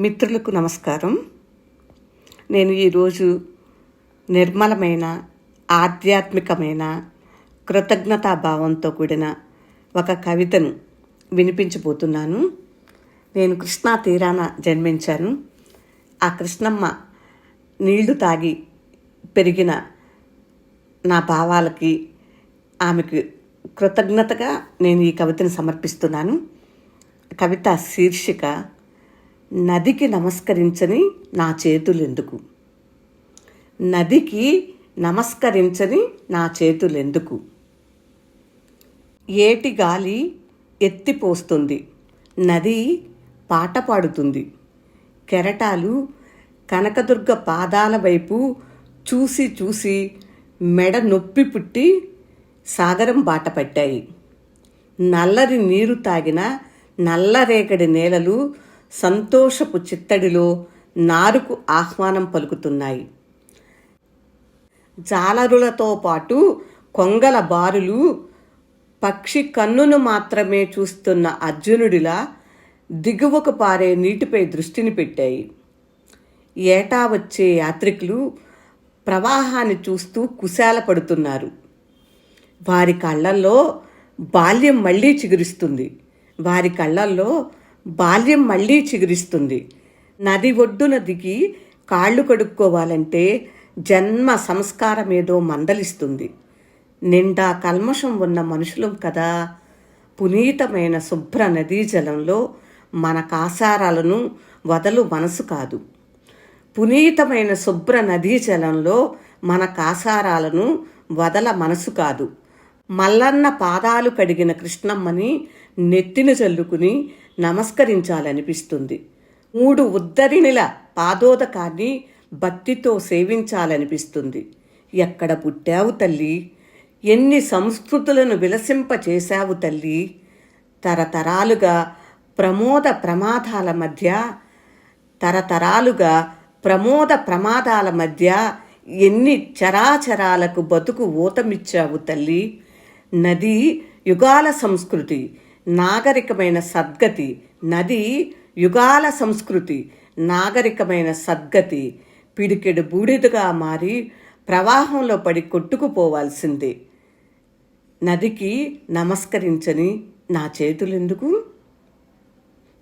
మిత్రులకు నమస్కారం. నేను ఈరోజు నిర్మలమైన ఆధ్యాత్మికమైన కృతజ్ఞతాభావంతో కూడిన ఒక కవితను వినిపించబోతున్నాను. నేను కృష్ణా తీరాన జన్మించాను. ఆ కృష్ణమ్మ నీళ్ళు తాగి పెరిగిన నా భావాలకి ఆమెకు కృతజ్ఞతగా నేను ఈ కవితను సమర్పిస్తున్నాను. కవిత శీర్షిక నదికి నమస్కరించని నా చేతులెందుకు? నదికి నమస్కరించని నా చేతులెందుకు? ఏటి గాలి ఎత్తిపోస్తుంది. నది పాట పాడుతుంది కెరటాలు కనకదుర్గ పాదాల వైపు చూసి చూసి మెడ నొప్పి పుట్టి సాగరం బాట పట్టాయి. నల్లరి నీరు తాగిన నల్లరేగడి నేలలు సంతోషపు చిత్తడిలో నారుకు ఆహ్వానం పలుకుతున్నాయి. జాలరులతో పాటు కొంగల బారులు పక్షి కన్నును మాత్రమే చూస్తున్న అర్జునుడిలా దిగువకు పారే నీటిపై దృష్టిని పెట్టాయి. ఏటా వచ్చే యాత్రికులు ప్రవాహాన్ని చూస్తూ కుశాల పడుతున్నారు వారి కళ్ళల్లో బాల్యం మళ్ళీ చిగురిస్తుంది. వారి కళ్ళల్లో బాల్యం మళ్ళీ చిగురిస్తుంది. నది ఒడ్డున దిగి కాళ్ళు కడుక్కోవాలంటే జన్మ సంస్కారం ఏదో మందలిస్తుంది. నిండా కల్మషం ఉన్న మనుషులం కదా. పునీతమైన శుభ్ర నదీ జలంలో మన కాసారాలను వదలు మనసు కాదు. పునీతమైన శుభ్ర నదీ జలంలో మన కాసారాలను వదల మనసు కాదు. మల్లన్న పాదాలు కడిగిన కృష్ణమ్మని నెత్తిన చల్లుకుని నమస్కరించాలనిపిస్తుంది. మూడు ఉద్ధరిణిల పాదోదకాన్ని భక్తితో సేవించాలనిపిస్తుంది. ఎక్కడ పుట్టావు తల్లి? ఎన్ని సంస్కృతులను విలసింపచేశావు తల్లి? తరతరాలుగా ప్రమోద ప్రమాదాల మధ్య తరతరాలుగా ప్రమోద ప్రమాదాల మధ్య ఎన్ని చరాచరాలకు బతుకు ఊతమిచ్చావు తల్లి? నది యుగాల సంస్కృతి నాగరికమైన సద్గతి నది యుగాల సంస్కృతి నాగరికమైన సద్గతి పిడికెడు బూడిదగా మారి ప్రవాహంలో పడి కొట్టుకుపోవాల్సిందే. నదికి నమస్కరించని నా చేతులెందుకు?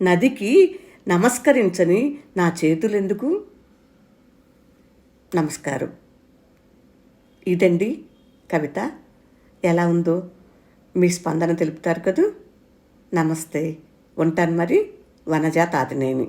నదికి నమస్కరించని నా చేతులెందుకు? నమస్కారం. ఇదండి కవిత. ఎలా ఉందో మీ స్పందన తెలుపుతారు కదా? నమస్తే. ఉంటాను మరి వనజా తాతినేని